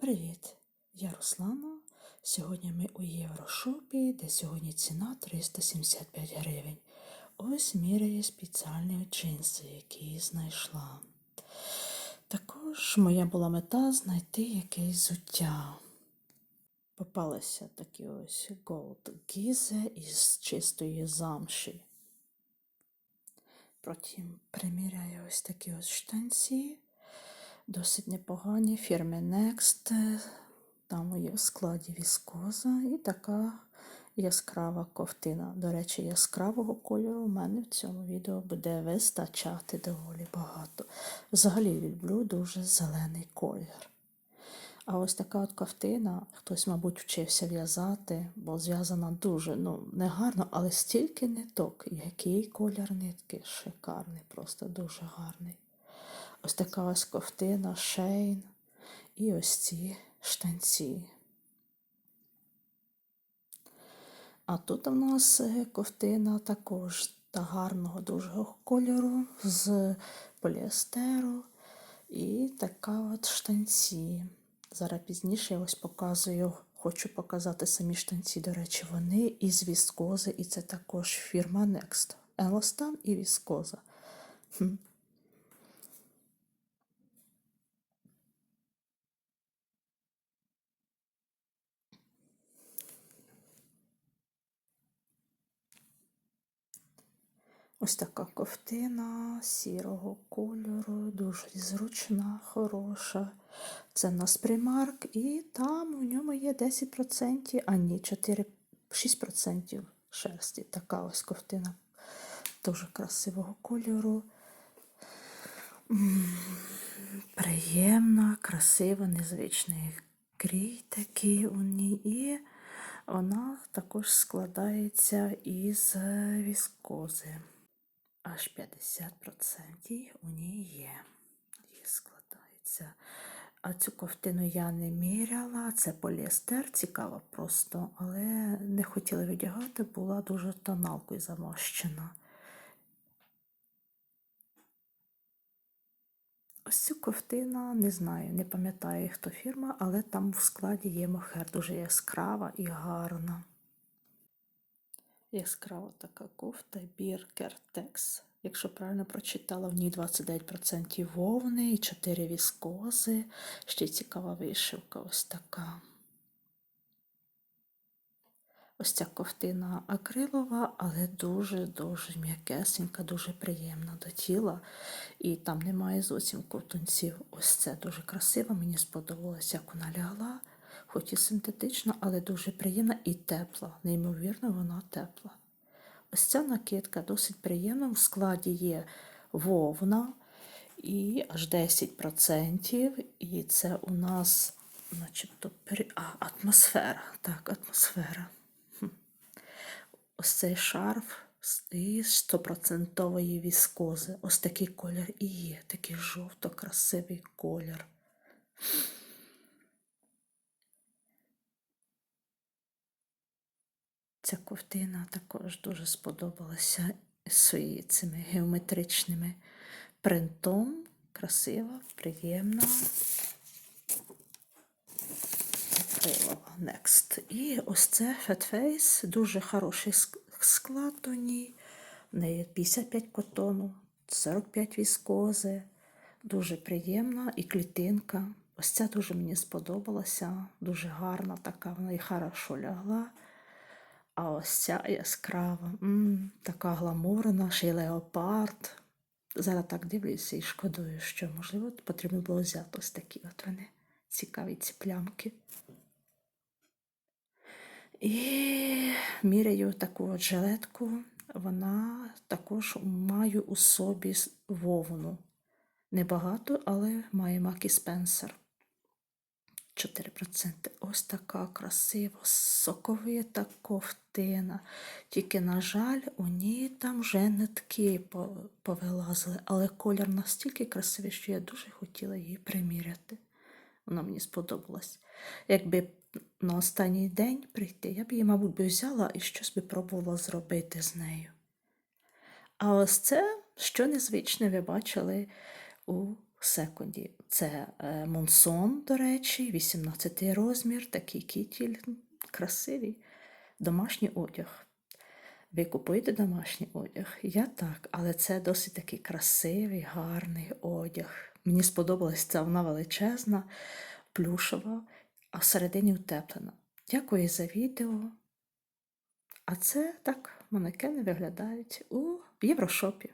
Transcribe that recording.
Привіт! Я Руслана. Сьогодні ми у Єврошопі, де сьогодні ціна 375 гривень. Ось міряє спеціальні джинси, які знайшла. Також моя була мета знайти якесь взуття. Попалися такі ось Gold Gize із чистої замші. Потім приміряю ось такі ось штанці. Досить непогані фірми Next. Там є в складі віскоза і така яскрава ковтина. До речі, яскравого кольору у мене в цьому відео буде вистачати доволі багато. Взагалі люблю дуже зелений колір. А ось така от ковтина, хтось, мабуть, вчився в'язати, бо зв'язана дуже ну, не гарно, але стільки ниток. Який колір нитки шикарний, просто дуже гарний. Ось така ось ковтина, шейн і ось ці штанці. А тут у нас е, ковтина також та гарного дуже кольору з поліестеру і така от штанці. Зараз пізніше я ось показую, хочу показати самі штанці. До речі, вони із віскози, і це також фірма Next. Елостан і віскоза. Хм. Ось така ковтина сірого кольору, дуже зручна, хороша. Це в нас примарк, і там у ньому є 10%, а ні, 4, 6% шерсті. Така ось ковтина дуже красивого кольору. Приємна, красива, незвичний крій такий у ній. І вона також складається із віскози. Аж 50% у ній є. Її складається. А цю ковтину я не міряла, це поліестер, цікаво просто, але не хотіла віддягати, була дуже тоналкою замощена. Ось цю ковтина, не знаю, не пам'ятаю, хто фірма, але там в складі є мохер, дуже яскрава і гарна. Яскрава така кофта Біркер Текс. Якщо правильно прочитала, в ній 29% вовни і 4 віскози. Ще цікава вишивка ось така. Ось ця ковтина акрилова, але дуже-дуже м'якесенька, дуже приємна до тіла. І там немає зовсім ковтунців. Ось це дуже красиво, мені сподобалось, як вона лягла, хоч і синтетична, але дуже приємна і тепла. Неймовірно, вона тепла. Ось ця накидка досить приємна. В складі є вовна і аж 10%. І це у нас, начебто, пері- а, атмосфера. Так, атмосфера. Ось цей шарф із стопроцентової віскози. Ось такий колір і є, такий жовто-красивий колір. Ця ковтина також дуже сподобалася своїми цими геометричними принтом. Красива, приємна. Next. І ось це Fat Face, дуже хороший склад у ній. В неї 55 котону, 45 віскози. Дуже приємна і клітинка. Ось ця дуже мені сподобалася, дуже гарна така, вона і хорошо лягла. А ось ця яскрава, м, така гламурна, ще й леопард. Зараз так дивлюся і шкодую, що, можливо, потрібно було взяти ось такі от вони цікаві ці плямки. І міряю таку от жилетку. Вона також має у собі вовну. Небагато, але має Макі Спенсер. 4%. Ось така красива, соковита ковтина. Тільки, на жаль, у ній там вже нитки повилазили, але колір настільки красивий, що я дуже хотіла її приміряти. Вона мені сподобалась. Якби на останній день прийти, я б її, мабуть, би взяла і щось би пробувала зробити з нею. А ось це, що незвичне, ви бачили у секунді. Це е, Монсон, до речі, 18 розмір, такий кітіль, красивий. Домашній одяг. Ви купуєте домашній одяг? Я так, але це досить такий красивий, гарний одяг. Мені сподобалась ця вона величезна, плюшева, а всередині утеплена. Дякую за відео. А це так манекени виглядають у Єврошопі.